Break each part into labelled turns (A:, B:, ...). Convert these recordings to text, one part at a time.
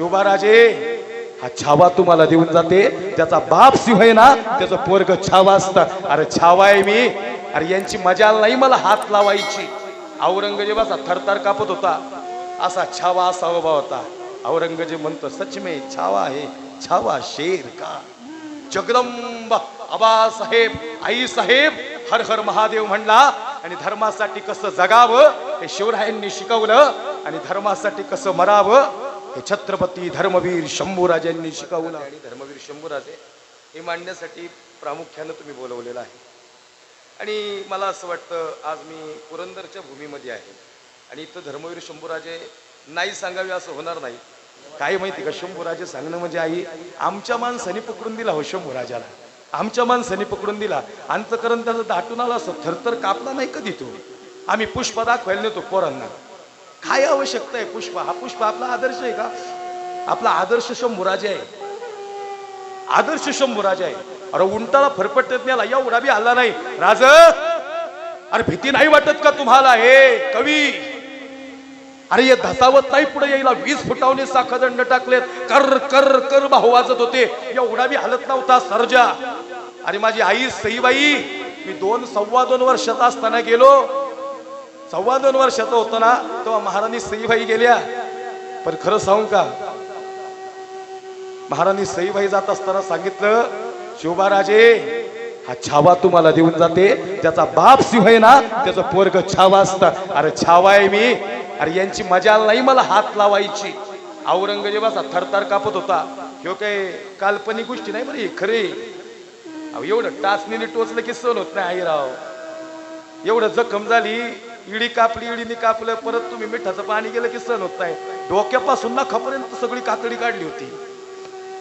A: शिवबाराजे हा छावा तुम्हाला देऊन जाते. त्याचा बाप सिंह आहे ना त्याचं पोरग छावा असतं. अरे छावा आहे मी. अरे यांची मजा नाही मला हात लावायची. औरंगजेबाचा थरथर कापत होता. असा छावा असा उभा होता. औरंगजेब म्हणतो सचमे छावा आहे छावा शेर का? जगदंब आबासाहेब आई साहेब हर हर महादेव म्हणला. आणि धर्मासाठी कसं जगावं हे शिवरायांनी शिकवलं. आणि धर्मासाठी कसं मरावं हे छत्रपती धर्मवीर शंभूराजांनी शिकवलं. आणि धर्मवीर शंभूराजे हे मांडण्यासाठी प्रामुख्यानं तुम्ही बोलवलेलं आहे. आणि मला असं वाटतं आज मी पुरंदरच्या भूमीमध्ये आहे. आणि इथं धर्मवीर शंभूराजे नाही सांगावे असं होणार नाही. काय माहिती का शंभूराजे सांगणं म्हणजे आई आमच्या माणसाने पकडून दिला हो शंभूराजाला. आमच्या माणसाने पकडून दिला. अंतकरण त्याचं दाटून आला असं थरथर कापला नाही कधी तो. आम्ही पुष्प दाखवायला नेतो पोरांना. काय आवश्यकता आहे? पुष्प. हा पुष्प आपला आदर्श आहे का? आपला आदर्श शंभूराजे आहे. आदर्श शंभूराजे आहे. अरे उंटाला फरफटत नाही आला एवढा बी आला नाही. राज अरे भीती नाही वाटत का तुम्हाला हे? कवी. अरे हे धसावत नाही पुढे यायला. वीस फुटावने साखदंड टाकलेत. कर कर कर भाऊ वाजत होते. या उडाबी हलत नव्हता सर्जा. अरे माझी आई सईबाई मी दोन सव्वा दोन वर्षात असताना गेलो. सव्वा दोन वर्षाचा होतो ना तेव्हा महाराणी सईबाई गेल्या. पण खरं सांगू का? महाराणी सईबाई जात असताना सांगितलं शिवबाराजे हा छावा तुम्हाला देऊन जाते. त्याचा बाप सिंह आहे ना त्याचं पोरग छावा असतं. अरे छावा आहे मी. अरे यांची मजा नाही मला हात लावायची. औरंगजेबाचा थरथर कापत होता. ह्यो काय काल्पनिक गोष्टी नाही बरे खरे. अहो एवढं टाचणीने टोचलं की सण होत नाही आईराव. एवढं जखम झाली इडी कापली इडीने कापलं परत तुम्ही मिठाचं पाणी गेलं की सण होत नाही. डोक्यापासून ना खपर्यंत सगळी कातडी काढली होती.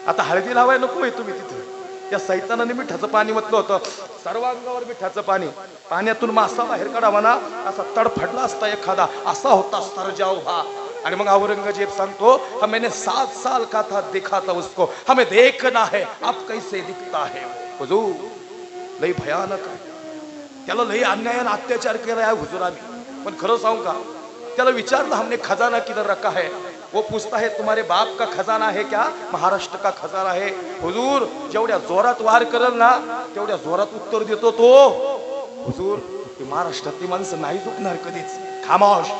A: आता हळदी लावाय नको आहे तुम्ही तिथे. त्या सैतानाने मिठाचं पाणी म्हटलं होतं. सर्वांगावर मिठाचं पाणी. पाण्यातून मासा बाहेर काढावा ना असा तडफडला असता एखादा. असा होता सरजाव हा. आणि मग औरंगजेब सांगतो हा मैंने सात साल का था देखा था उसको? हमें देखना है आप कैसे दिखता है? हुजूर लई भयानक आहे. त्याला लई अन्याय अत्याचार केला आहे पण खरं सांगू का? त्याला विचारलं हमने खजाना किधर रखा है? वो पूछता है तुम्हारे बाप का खजाना है क्या? महाराष्ट्र का खजाना है। हुजूर जेवढ्या जोरात वार करल ना तेवढ्या जोरात उत्तर देतो तो. हुजूर ती महाराष्ट्रातली माणसं नाही झुकणार कधीच. खामोश.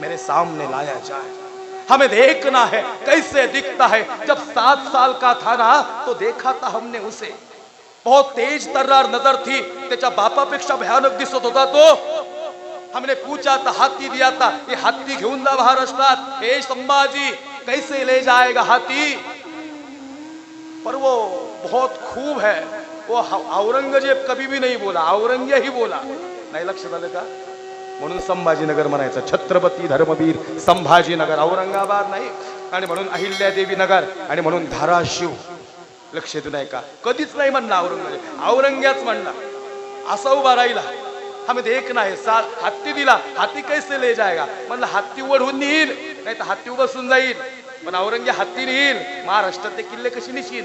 A: मेरे सामने लाया जाए. हमें देखना है कैसे दिखता है। जब सात साल का था ना तो देखा था हमने उसे। बहुत तेज तर्रार नजर थी। त्याच्या बापापेक्षा भयानक दिसत होता तो। हमने पूछा था हाथी दिया था ये हाथी घेऊन जा महाराष्ट्रात हे संभाजी कैसे ले जाएगा हाथी? पर वो बहुत खूब है। वो औरंगजेब कभी भी नहीं बोला औरंग ही बोला। नाही लक्षात आलं का म्हणून संभाजीनगर म्हणायचं छत्रपती धर्मवीर संभाजीनगर औरंगाबाद नाही. आणि म्हणून अहिल्यादेवी नगर आणि म्हणून धाराशिव. लक्ष येत नाही का कधीच नाही म्हणला औरंगजेब. औरंग्याच म्हणला. असा उभा राहिला. हमें देखना है साल हत्ती दिला हाथी कैसे ले जाएगा? म्हणलं हत्ती ओढून नेईल नाही तर हत्ती बसून जाईल. पण औरंगे हत्ती नेईल. महाराष्ट्रातले किल्ले कशी निशील?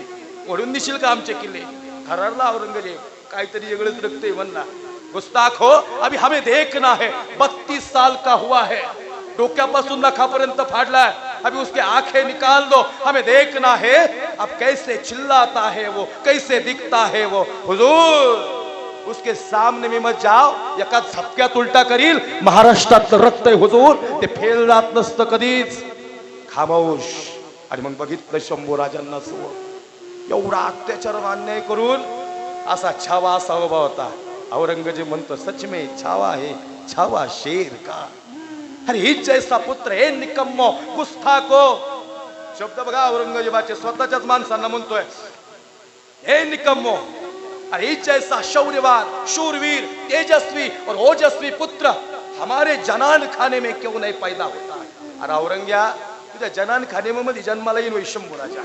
A: ओढून निशील का आमचे किल्ले? थरारला औरंगजेब काहीतरी वेगळंच रक्त म्हणला. गुस्ताख हो अभी हमें देखना है बत्तीस साल का हुआ है. डोक्यापासून नखापर्यंत फाडलाय. अभी उसके आंखें निकाल दो हमें देखना है अब कैसे चिल्लाता है वो कैसे दिखता है वो. हुजूर! उसके सामने में मत जाओ। एका झपक्यात उलटा करील। महाराष्ट्रात रक्त आहे हुजूर। ते फेल जात नसतं कधीच। खामोश। आणि मग बघितलं शंभू राजांना सुव एवढा अत्याचार अन्याय करून। असा छावा असा उभा होता। औरंगजेब म्हणतो सच में छावा है। छावा शेर का? अरे हीच जैसा पुत्र हे निकम्मो। गुस्ताखो शब्द बघा औरंगजेबाचे स्वतःच्याच माणसांना म्हणतोय हे निकम्मो अरे हीच जैसा शौर्यवान शूरवीर तेजस्वी और ओजस्वी पुत्र हमारे जनान खाने में क्यों नहीं पैदा होता है? अरे औरंग्या तुझ्या जनान खाने मध्ये जन्माला येईल होय शंभू राजा।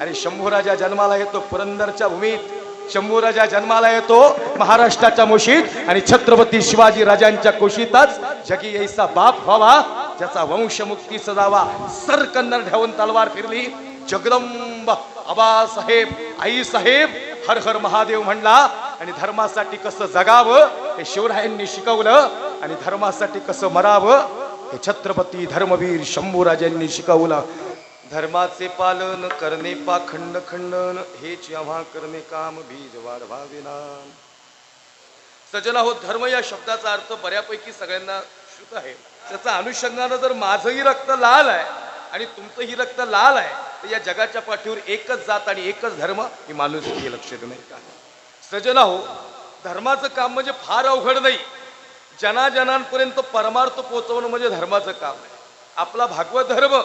A: अरे शंभू राजा जन्माला येतो पुरंदरच्या भूमीत शंभू राजा जन्माला येतो महाराष्ट्राच्या मुशीत आणि छत्रपती शिवाजी राजांच्या कुशीतच जगी यायचा बाप व्हावा ज्याचा वंश मुक्ती सजावा सर कन्नर ठेवून तलवार फिरली. जगदंब आबासाहेब आई साहेब हर हर महादेव म्हणला आणि धर्मासाठी कसं जगावं हे शिवरायांनी शिकवलं आणि धर्मासाठी कसं मरावं हे छत्रपती धर्मवीर शंभूराजांनी शिकवलं. धर्माचे पालन करणे पाखंड खंडन हेच आम्हा करणे काम बीज वाढवावे नाम. सजना हो धर्म या शब्दाचा अर्थ बऱ्यापैकी सगळ्यांना श्रुत आहे. त्याचा अनुषंगानं जर माझंही रक्त लाल आहे आणि तुमचंही रक्त लाल आहे तर या जगाच्या पाठीवर एकच जात आणि एकच धर्म ही माणूस हे लक्ष देणं का सजना हो धर्माचं काम म्हणजे फार अवघड नाही. जनाजनांपर्यंत परमार्थ पोचवणं म्हणजे धर्माचं काम आहे. आपला भागवत धर्म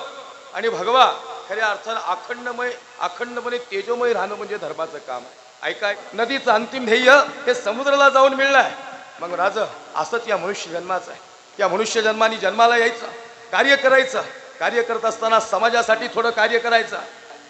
A: आणि भगवा खऱ्या अर्थानं अखंडमय अखंडपणे तेजोमय राहणं म्हणजे धर्माचं काम आहे. ऐकाय नदीचं अंतिम ध्येय हे समुद्राला जाऊन मिळलं आहे. मग राज असंच या मनुष्य जन्माचं आहे. या मनुष्य जन्माने जन्माला यायचं कार्य करायचं. कार्य करत असताना समाजासाठी थोडं कार्य करायचं.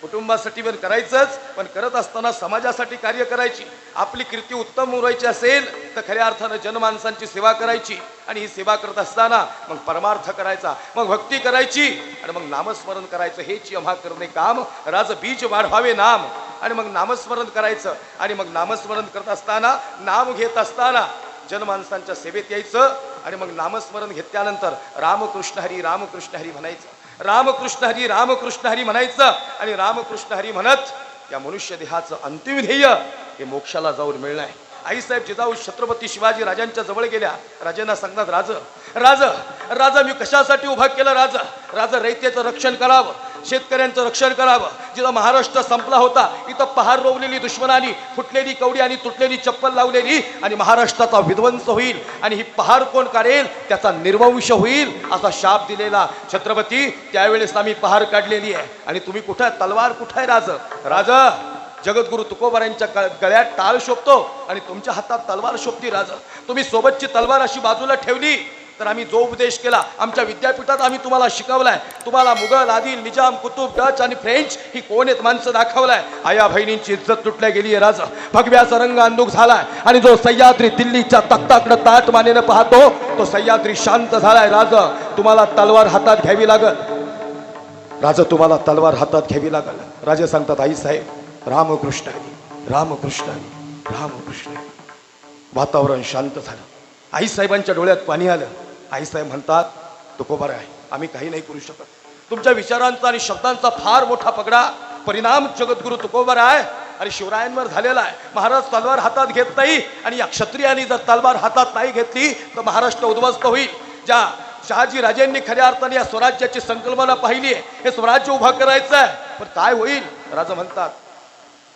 A: कुटुंबासाठी पण करायचंच पण करत असताना समाजासाठी कार्य करायची. आपली कीर्ती उत्तम उरायची असेल तर खऱ्या अर्थानं जनमानसांची सेवा करायची. आणि ही सेवा करत असताना मग परमार्थ करायचा मग भक्ती करायची आणि मग नामस्मरण करायचं. हेच आम्हा करणे काम राज बीज वाढवावे नाम. आणि मग नामस्मरण करायचं. आणि मग नामस्मरण करत असताना नाम घेत असताना जनमानसांच्या सेवेत यायचं. आणि मग नामस्मरण घेतल्यानंतर रामकृष्ण हरी रामकृष्ण हरी म्हणायचं. रामकृष्ण हरी रामकृष्ण हरी म्हणायचं आणि रामकृष्ण हरी म्हणत या मनुष्य देहाचं अंतिम ध्येय हे मोक्षाला जाऊन मिळणं आहे. आईसाहेब जिजाऊ छत्रपती शिवाजी राजांच्या जवळ गेल्या. राजांना सांगतात राज राज राजा मी कशासाठी उभा केला? राजा राजा रयतेचं रक्षण करावं. शेतकऱ्यांचं रक्षण करावं. जिथं महाराष्ट्र संपला होता इथं पहार रोवलेली दुश्मनानी फुटलेली कवडी आणि तुटलेली चप्पल लावलेली आणि महाराष्ट्राचा विध्वंस होईल आणि ही पहार कोण काढेल त्याचा निर्वंश होईल असा शाप दिलेला छत्रपती. त्यावेळेस आम्ही पहार काढलेली आहे. आणि तुम्ही कुठं आहे? तलवार कुठं आहे राज? राजा जगद्गुरु तुकोबारांच्या गळ्यात टाळ शोभतो आणि तुमच्या हातात तलवार शोभती राजा. तुम्ही सोबतची तलवार अशी बाजूला ठेवली तर आम्ही जो उपदेश केला आमच्या विद्यापीठात आम्ही तुम्हाला शिकवलाय. तुम्हाला मुघल आदिल निजाम कुतुब डच आणि फ्रेंच ही कोण आहेत माणसं दाखवलाय. आया बहिणींची इज्जत तुटल्या गेली आहे राजा. भगव्याचा रंग अंदुक झालाय. आणि जो सह्याद्री दिल्लीच्या तख्ताकडे ताट मानेनं पाहतो तो सह्याद्री शांत झालाय राजा. तुम्हाला तलवार हातात घ्यावी लागल. राजा तुम्हाला तलवार हातात घ्यावी लागल. राजा सांगतात आई साहेब रामकृष्ण रामकृष्ण रामकृष्ण वातावरण शांत झालं. आई साहेबांच्या डोळ्यात पाणी आलं. आईसाहेब म्हणतात तुकोबार आहे आम्ही काही नाही करू शकत. तुमच्या विचारांचा आणि शब्दांचा फार मोठा पगडा. परिणाम जगद्गुरु तुकोबार आहे आणि शिवरायांवर झालेला आहे. महाराज तलवार हातात घेत नाही आणि या क्षत्रियांनी जर तलवार हातात नाही घेतली तर महाराष्ट्र उद्ध्वस्त होईल. ज्या शहाजी राजेंनी खऱ्या अर्थाने या स्वराज्याची संकल्पना पाहिली आहे हे स्वराज्य उभा करायचं आहे. पण काय होईल? राजा म्हणतात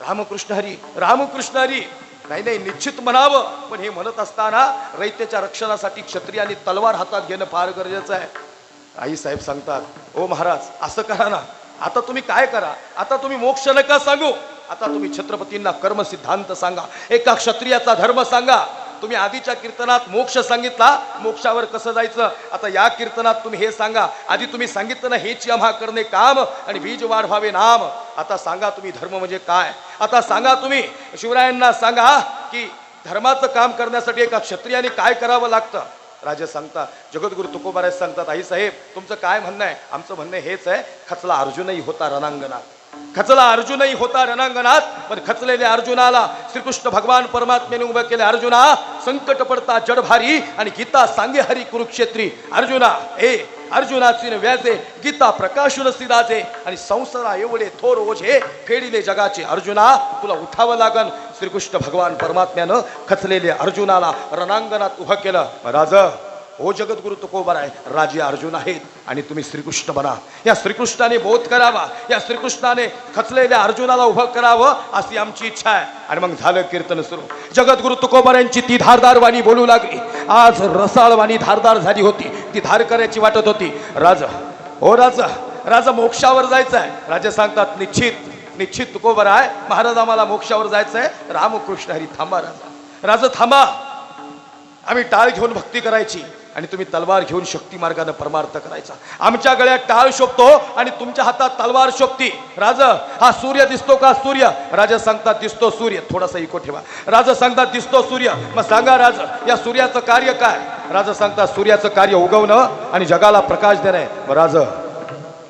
A: रामकृष्ण हरी रामकृष्ण हरी. नाही नाही निश्चित म्हणावं. पण हे म्हणत असताना रैत्याच्या रक्षणासाठी क्षत्रिय आणि तलवार हातात घेणं फार गरजेचं आहे. आई साहेब सांगतात ओ महाराज असं करा ना. आता तुम्ही काय करा? आता तुम्ही मोक्ष नका सांगू. आता तुम्ही छत्रपतींना कर्म सिद्धांत सांगा. एका क्षत्रियाचा धर्म सांगा. तुम्ही आधीच्या कीर्तनात मोक्ष सांगितला मोक्षावर कसं जायचं? आता या कीर्तनात तुम्ही हे सांगा. आधी तुम्ही सांगितलं ना हेच आम्हा करणे काम आणि बीज वाढवावे नाम. आता सांगा तुम्ही धर्म म्हणजे काय? आता सांगा तुम्ही शिवरायांना सांगा की धर्माचं काम करण्यासाठी एका क्षत्रियाने काय करावं लागतं? राजे सांगता जगद्गुरु तुकोबाराज सांगतात आई साहेब तुमचं काय म्हणणं आहे? आमचं म्हणणं हेच आहे खचला अर्जुनही होता रणांगणात. खचला अर्जुनही होता रणांगणात पण खचलेल्या अर्जुनाला श्रीकृष्ण भगवान परमात्म्याने उभं केले. अर्जुना संकट पडता जडभारी आणि गीता सांगे हरी कुरुक्षेत्री. अर्जुना ए अर्जुनाची व्याजे गीता प्रकाशन सिराजे आणि संसारा एवढे थोर ओझे फेडिले जगाचे. अर्जुना तुला उठावं लागन. श्रीकृष्ण भगवान परमात्म्यानं खचलेल्या अर्जुनाला रणांगणात उभं केलं. राज हो जगद्गुरु तुकोबर आहे? राजे अर्जुन आहेत. आणि तुम्ही श्रीकृष्ण बना. या श्रीकृष्णाने बोध करावा. या श्रीकृष्णाने खचलेल्या अर्जुनाला उभं करावं अशी आमची इच्छा आहे. आणि मग झालं कीर्तन सुरू. जगद्गुरु तुकोबर यांची ती धारदार वाणी बोलू लागली. आज रसाळ वाणी धारदार झाली होती. ती धार करायची वाटत होती. राजा हो राजा राजा मोक्षावर जायचं आहे राजा सांगतात निश्चित निश्चित तुकोबर आहे? महाराज आम्हाला मोक्षावर जायचं आहे रामकृष्ण हरी थांबा राजा. राजा थांबा. आम्ही टाळ घेऊन भक्ती करायची. आणि तुम्ही तलवार घेऊन शक्ती मार्गाने परमार्थ करायचा. आमच्या गळ्यात टाळ शोभतो आणि तुमच्या हातात तलवार शोभती. राज हा सूर्य दिसतो का सूर्य? राजा सांगतात दिसतो सूर्य. थोडासा इको ठेवा. राजा सांगतात दिसतो सूर्य. मग सांगा राज या सूर्याचं कार्य काय? राजा सांगतात सूर्याचं कार्य उगवणं आणि जगाला प्रकाश देणं आहे. मग राज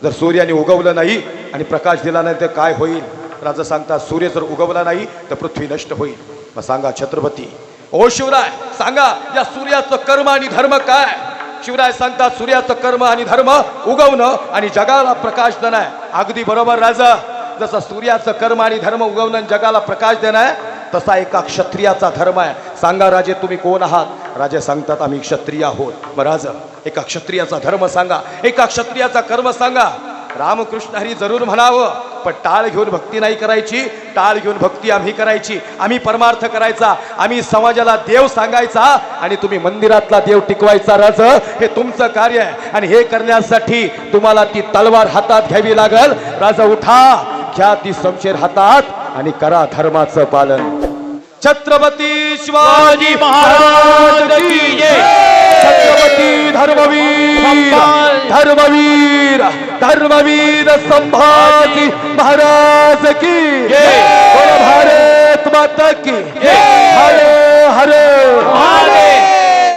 A: जर सूर्याने उगवलं नाही आणि प्रकाश दिला नाही तर काय होईल? राजा सांगतात सूर्य जर उगवला नाही तर पृथ्वी नष्ट होईल. मग सांगा छत्रपती ओ शिवराय सांगा या सूर्याचं कर्म आणि धर्म काय? शिवराय सांगतात सूर्याचं कर्म आणि धर्म उगवणं आणि जगाला प्रकाश देणं आहे. अगदी बरोबर राजा. जसं सूर्याचं कर्म आणि धर्म उगवणं आणि जगाला प्रकाश देणं आहे तसा एका क्षत्रियाचा धर्म आहे. सांगा राजे तुम्ही कोण आहात? राजे सांगतात आम्ही क्षत्रिय आहोत. मग राजा एका क्षत्रियाचा धर्म सांगा. एका क्षत्रियाचा कर्म सांगा. रामकृष्ण हरी जरूर म्हणावं. पण टाळ घेऊन भक्ती नाही करायची टाळ घेऊन भक्ती आम्ही करायची. आम्ही परमार्थ करायचा आम्ही समाजाला देव सांगायचा आणि तुम्ही मंदिरातला देव टिकवायचा राज हे तुमचं कार्य आहे. आणि हे करण्यासाठी तुम्हाला ती तलवार हातात घ्यावी लागल. राजा उठा घ्या ती शमशेर हातात आणि करा धर्माचं पालन. छत्रपती शिवाजी महाराज. छत्रपती धर्मवीर धर्मवीर. धर्मवीर संभाजी महाराज की भारत माता की हरे। हरे।